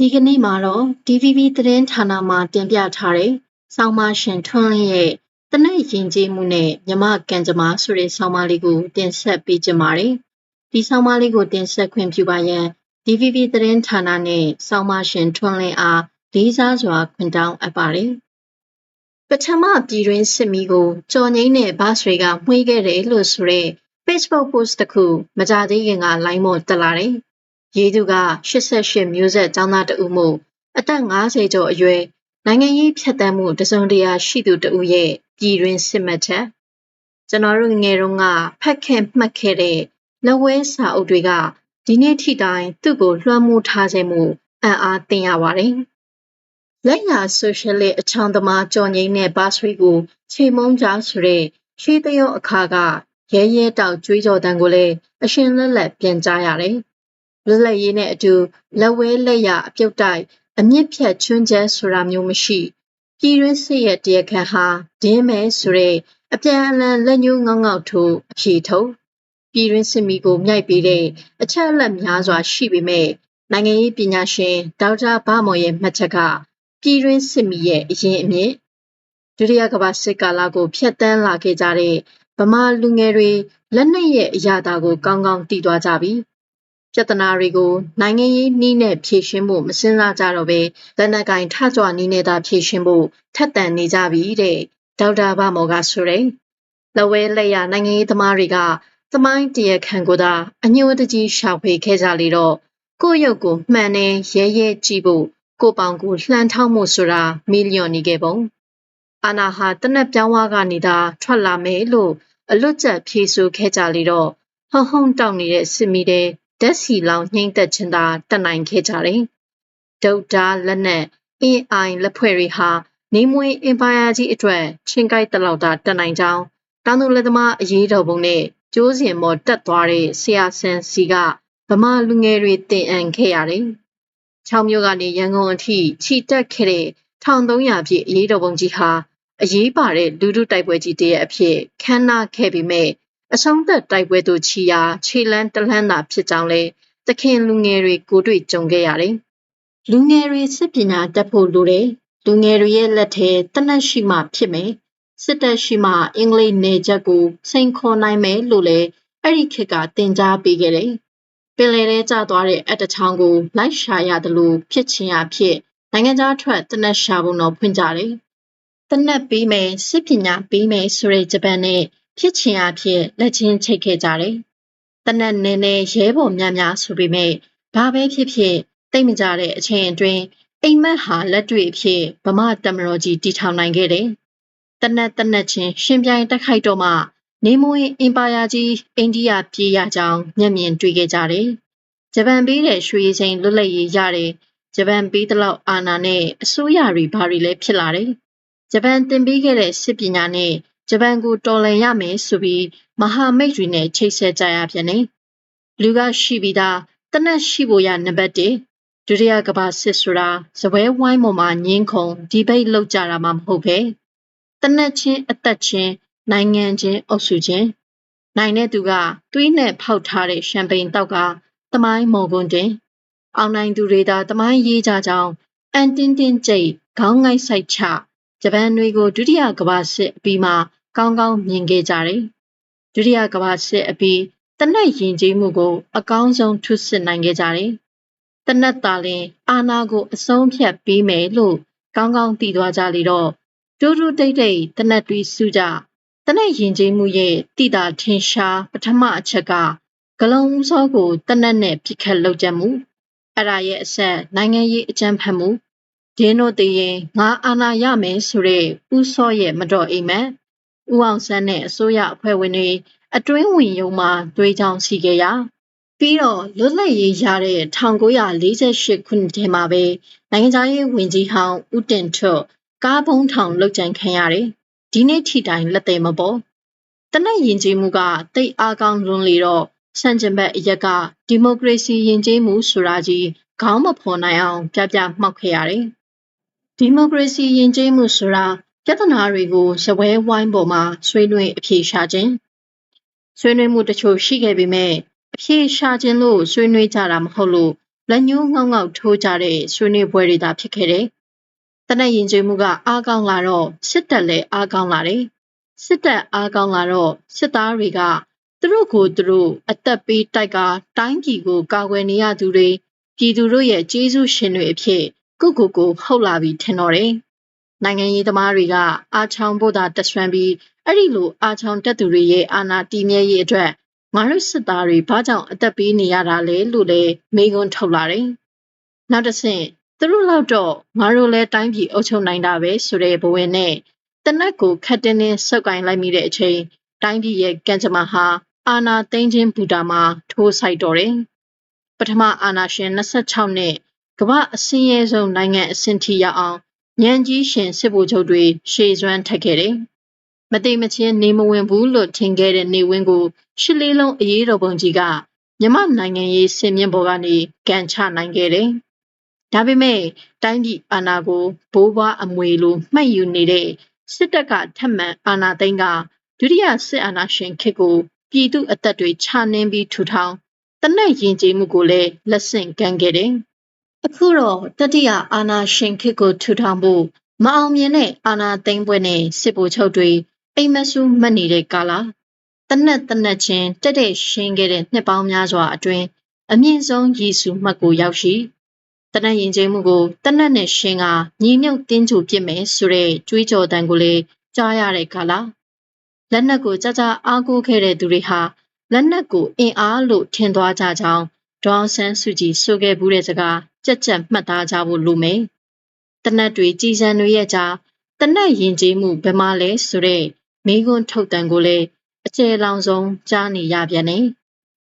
ဒီကနေ့မှာတော့ DVB သတင်းဌာနမှတင်ပြထားတဲ့ဆောင်းပါးရှင်ထွန်းလင်းရဲ့တနက်ရင်ကျေးမှုနဲ့မြမကန်ကြမာဆိုတဲ့ဆောင်းပါးလေးကိုတင်ဆက်ပေးကြပါမယ်။ဒီဆောင်းပါးလေးကိုတင်ဆက်ခွင့်ပြုပါရန် DVB သတင်းဌာနနဲ့ဆောင်းပါးရှင်ထွန်းလင်းအားလေးစားစွာခွင့်တောင်းအပ်ပါတယ်။ပထမပြည်တွင်းစစ်မီးကိုကြော်ငိမ့်တဲ့ဘတ်တွေကမှွေးခဲ့တယ်လို့ဆိုတဲ့ Facebook post တစ်ခုမကြသေးခင်ကလိုင်းမော်တက်လာတယ်။ ရေးသူက88မျိုးဆက်ចောင်းသားတဦးမို့အသက်50ကျော်အရွယ်နိုင်ငံရေးဖြတ်တန်းမှုတစုံတရာရှိသူတဦးရဲ့ပြည်တွင်းစစ်မှတ်ချက်ကျွန်တော်တို့ငယ်တုန်းကဖတ်ခဲ့မှတ်ခဲ့တဲ့လက်ဝဲစာအုပ်တွေကဒီနေ့ထိတိုင်သူ့ကိုလွှမ်းမိုးထားစေမှုအံ့အားသင်ရပါတယ်။လက်ညာဆိုရှယ်လစ်အချောင်းသမားကြော်ငိမ့်တဲ့ဘာစရီကိုချိန်မုံကြဆိုတဲ့ရှေးတရုတ်အခါကရဲရဲတောက်ကြွေးကြော်တန်ကိုလည်းအရှင်လက်လက်ပြန်ကြားရတယ်။ လွတ်လပ်ရေးနဲ့အတူလက်ဝဲလက်ရအပြုတ်တိုက်အမြင့်ဖြတ်ချွန်းချက်ဆိုတာမျိုးမရှိပြည်တွင်းစစ်ရဲ့တရားခံဟာဒင်းမဲဆိုတဲ့အပြန်အလှန်လက်ညှိုးငေါငေါထိုးအဖြေထုတ်ပြည်တွင်းစစ်မီကိုမြိုက်ပေးတဲ့အချက်အလက်များစွာရှိပေမဲ့နိုင်ငံရေးပညာရှင်ဒေါက်တာဗမော်ရဲ့မှတ်ချက်ကပြည်တွင်းစစ်မီရဲ့အရင်အမြင့်ဒုတိယကမ္ဘာစစ်ကာလကိုဖျက်ဆီးလာခဲ့ကြတဲ့ဗမာလူငယ်တွေလက်နက်ရဲ့အရာသာကိုကောင်းကောင်းသိသွားကြပြီ ပြဿနာတွေကိုနိုင်ငံရေးနှီးနဲ့ဖြေရှင်းဖို့မစင်စားကြတော့ဘဲလက်နက်ကင်ထကြွနှီးနဲ့သာဖြေရှင်းဖို့ထက်သန်နေကြပြီတဲ့ဒေါက်တာဗမော်ကဆိုရယ်လဝဲလက်ရနိုင်ငံရေးသမားတွေကသမိုင်းတရခံကိုသာအညိုတကြီးရှာဖွေခဲ့ကြလေတော့ကိုယ့်ရုပ်ကိုမှန်နေရဲရဲကြည့်ဖို့ကိုပောင်ကိုလှမ်းထောက်မှုဆိုတာမီလီယံနေခဲ့ပုံအာနာဟာတနက်ပြောင်းဝါကနေသာထွက်လာမယ်လို့အလွတ်ကျက်ဖြေဆိုခဲ့ကြလေတော့ဟုံဟုံတောက်နေတဲ့စစ်မီတဲ့ ဓာတ်စီလောင်နှိမ့်သက်ခြင်းသာတတ်နိုင်ခဲ့ကြတယ်။ဒုတ်တာလက်နက် AI လက်ဖွဲ့တွေဟာနေမွေအင်ပါယာကြီးအတွက်ချင်းကိုက်တလောက်သာတတ်နိုင်ကြောင်းတောင်သူလက်သမားအရေးတော်ပုံနဲ့ကျိုးစင်မော်တက်သွားတဲ့ဆရာဆန်စီကဗမာလူငယ်တွေတင်အပ်ခဲ့ရတယ်။6မြို့ကနေရန်ကုန်အထိခြိတက်ခဲ့တဲ့1300ပြည့်အရေးတော်ပုံကြီးဟာအရေးပါတဲ့လူထုတိုက်ပွဲကြီးတရဲ့အဖြစ်ခမ်းနားခဲ့ပြီးမဲ့ အဆုံးသက်တိုက်ပွဲတို့ချီရာခြေလန်းတလန်းသာဖြစ်ကြောင်းလဲသခင်လူငယ်တွေကိုတွေ့ကြုံခဲ့ရတယ်။လူငယ်တွေစစ်ပညာတတ်ဖို့လိုတယ်။လူငယ်တွေရဲ့လက်ထဲတနက်ရှိမှဖြစ်မယ်။စစ်တပ်ရှိမှအင်္ဂလိပ်နယ်ချက်ကိုစိန်ခေါ်နိုင်မယ်လို့လဲအဲ့ဒီခေတ်ကသင်ကြားပေးခဲ့တယ်။ပင်လယ်ထဲကျသွားတဲ့အတချောင်းကိုလိုက်ရှာရတယ်လို့ဖြစ်ချင်ရဖြစ်နိုင်ငံသားထွက်တနက်ရှာဖို့တော့ဖွင့်ကြတယ်။တနက်ပြီးမယ်စစ်ပညာပြီးမယ်ဆိုတဲ့ဂျပန်နဲ့ ဖြစ်ချင်အားဖြင့်လက်ချင်းချိတ်ခဲ့ကြတယ်။တနက်နည်းနည်းရဲဘော်များများဆိုပေမဲ့ဘာပဲဖြစ်ဖြစ်တိတ်မကြတဲ့အချိန်အတွင်းအိမ်မက်ဟာလက်တွေ့အဖြစ်ဗမာတမတော်ကြီးတည်ထောင်နိုင်ခဲ့တယ်။တနက်တနက်ချင်းရှင်ပြိုင်တက်ခိုက်တော့မှနေမွေအင်ပါယာကြီးအိန္ဒိယပြေးရကြောင်းမျက်မြင်တွေ့ခဲ့ကြတယ်။ဂျပန်ပေးတဲ့ရွှေစိန်လွတ်လပ်ရေးရတယ်။ဂျပန်ပေးတဲ့လောက်အာဏာနဲ့အစိုးရတွေဘာတွေလဲဖြစ်လာတယ်။ဂျပန်တင်ပေးခဲ့တဲ့စစ်ပညာနဲ့ ဂျပန်ကိုတော်လှန်ရမယ်ဆိုပြီးမဟာမိတ်တွေနဲ့ချိတ်ဆက်ကြရပြန်တယ်။လူကရှိပြီးသားတနက်ရှိဖို့ရနံပါတ်1ဒုတိယကမ္ဘာစစ်ဆိုတာဇပွဲဝိုင်းပေါ်မှာငင်းခုန်ဒီဘိတ်လောက်ကြတာမှမဟုတ်ပဲတနက်ချင်းအသက်ချင်းနိုင်ငံချင်းအုပ်စုချင်းနိုင်တဲ့သူကသွေးနဲ့ဖောက်ထားတဲ့ရှမ်ပိန်တောက်ကတမိုင်းမော်ကွန်းတင်အောင်နိုင်သူတွေသာတမိုင်းရေးကြကြောင်းအန်တင်းတင်းကျိတ်ခေါင်းငိုက်ဆိုင်ချ ဂျပန်တွေကိုဒုတိယကမ္ဘာစစ်အပြီးမှာကောင်းကောင်းမြင်ခဲ့ကြတယ်။ဒုတိယကမ္ဘာစစ်အပြီးတနက်ရင်ကျေးမှုကို အကောင်းဆုံးထုစစ်နိုင်ခဲ့ကြတယ်။တနက်သားလင်အာနာကိုအဆုံးဖြတ်ပေးမယ်လို့ကောင်းကောင်းသိသွားကြလေတော့တူတူတိတ်တိတ်တနက်တွေစုကြတနက်ရင်ကျေးမှုရဲ့တိတာထင်ရှားပထမအချက်ကဂလုံဦးစောကိုတနက်နဲ့ပြစ်ခတ်လောက်ကြမှုအဲ့ဒါရဲ့အဆက်နိုင်ငံရေးအကြမ်းဖက်မှု ဒင်းတို့တည်ရင်ငါအာဏာရမယ်ဆိုတဲ့ဦးစောရဲ့မတော်အိမ်မက်ဦးအောင်ဆန်းနဲ့အစိုးရအဖွဲ့ဝင်တွေအတွင်းဝင်ရုံမှာတွေးကြောင်စီခဲ့ရပြီးတော့လွတ်လပ်ရေးရတဲ့1948ခုနှစ်ထဲမှာပဲနိုင်ငံသားရေးဝန်ကြီးဟောင်းဦးတင်ထွတ်ကားဘုံထောင်လုတ်ကြံခံရတယ်ဒီနေ့ထိတိုင်လက်သေးမပေါ်တနက်ရင်ကျေးမှုကတိတ်အားကောင်းလွန်းလေတော့စံကျင်ဘက်အရက်ကဒီမိုကရေစီယဉ်ကျေးမှုဆိုတာကြီးခေါင်းမဖော်နိုင်အောင်ပြပြမှောက်ခဲ့ရတယ် ဒီမိုကရေစီယဉ်ကျေးမှုဆိုတာပြဿနာတွေကိုရပွဲဝိုင်းပေါ်မှာဆွေးနွေးအဖြေရှာခြင်းဆွေးနွေးမှုတချို့ရှိခဲ့ပေမဲ့အဖြေရှာခြင်းလို့ဆွေးနွေးကြတာမဟုတ်လို့လက်ညှိုးငေါက်ငေါက်ထိုးကြတဲ့ဆွေးနွေးပွဲတွေသာဖြစ်ခဲ့တယ်။တနက်ရင်ကျေးမှုကအားကောင်းလာတော့စစ်တပ်လည်းအားကောင်းလာတယ်။စစ်တပ်အားကောင်းလာတော့စစ်သားတွေကသူတို့ကိုသူတို့အသက်ပေးတိုက်ကတိုင်းပြည်ကိုကာကွယ်နေရသူတွေပြည်သူတို့ရဲ့ကျေးဇူးရှင်တွေအဖြစ် ကိုကိုကိုဟုတ်လာပြီထင်တော့တယ်။နိုင်ငံရေးသမားတွေကအားချောင်းဖို့သာတဆွမ်းပြီးအဲ့ဒီလိုအားချောင်းတက်သူတွေရဲ့အာဏာတည်မြဲရေးအတွက်ငါတို့စစ်သားတွေဘာကြောင့်အသက်ပေးနေရတာလဲလို့လည်းမေးခွန်းထုတ်လာတယ်။နောက်တစ်ဆင့်သူတို့လောက်တော့ငါတို့လည်းတိုင်းပြည်အုပ်ချုပ်နိုင်တာပဲဆိုတဲ့ဘဝင်နဲ့တနက်ကိုခတ်တင်းတင်းဆုပ်ကင်လိုက်မိတဲ့အချိန်တိုင်းပြည်ရဲ့ကံကြမ္မာဟာအာနာသိန်းချင်းဘူတာမှာထိုးဆိုင်တော်တယ်။ပထမအာနာရှင်26နှစ် ကမ္ဘာအစင်းရဲဆုံးနိုင်ငံအဆင့်ထိရောက်အောင်ညံကြီးရှင်စစ်ဗိုလ်ချုပ်တွေရှေ့စွမ်းထက်ခဲ့တယ်။မတိမချင်းနေမဝင်ဘူးလို့ထင်ခဲ့တဲ့နေဝင်းကိုရှစ်လေးလုံးအရေးတော်ပုံကြီးကမြမနိုင်ငံရေးစင်မြင့်ပေါ်ကနေကန်ချနိုင်ခဲ့တယ်။ဒါပေမဲ့တိုင်းပြည်အာဏာကိုဘိုးဘွားအမွေလိုမှတ်ယူနေတဲ့စစ်တပ်ကထက်မှန်အာဏာသိမ်းကဒုတိယစစ်အာဏာရှင်ခေတ်ကိုပြည်သူအသက်တွေခြာနှင်းပြီးထူထောင်တနက်ရင်ကျေးမှုကိုလည်းလက်ဆင့်ကမ်းခဲ့တယ်။ အခုတော့တတိယအာဏာရှင်ခေတ်ကိုထူထောင်ဖို့မအောင်မြင်တဲ့အာဏာသိမ်းပွဲနဲ့စစ်ဗိုလ်ချုပ်တွေအိမ်မဆူးမှတ်နေတဲ့ကာလတနက်တနက်ချင်းတက်တဲ့ရှင်းခဲ့တဲ့နှစ်ပေါင်းများစွာအတွင်းအမြင့်ဆုံးရည်စုမှတ်ကိုရောက်ရှိတနက်ရင်ကျေးမှုကိုတနက်နဲ့ရှင်းကညီမြုပ်တင်းကြိုပြစ်မယ်ဆိုတဲ့ကြွေးကြော်တန်ကိုလည်းကြားရတဲ့ကာလလက်နက်ကိုကြကြအားကိုးခဲ့တဲ့သူတွေဟာလက်နက်ကိုအင်အားလို့ထင်သွားကြကြောင်းဒေါအောင်ဆန်းစုကြည်ဆိုခဲ့ဘူးတဲ့စကား ကြက်ကြက်မှတ်သားကြဖို့လိုမယ်တနက်တွေကြည်စံတွေရဲ့ကြားတနက်ရင်ကျေးမှုဘယ်မှာလဲဆိုတဲ့မိကွန်းထုတ်တန်ကိုလည်းအကျယ်လောင်ဆုံးကြားနေရပြန်တယ်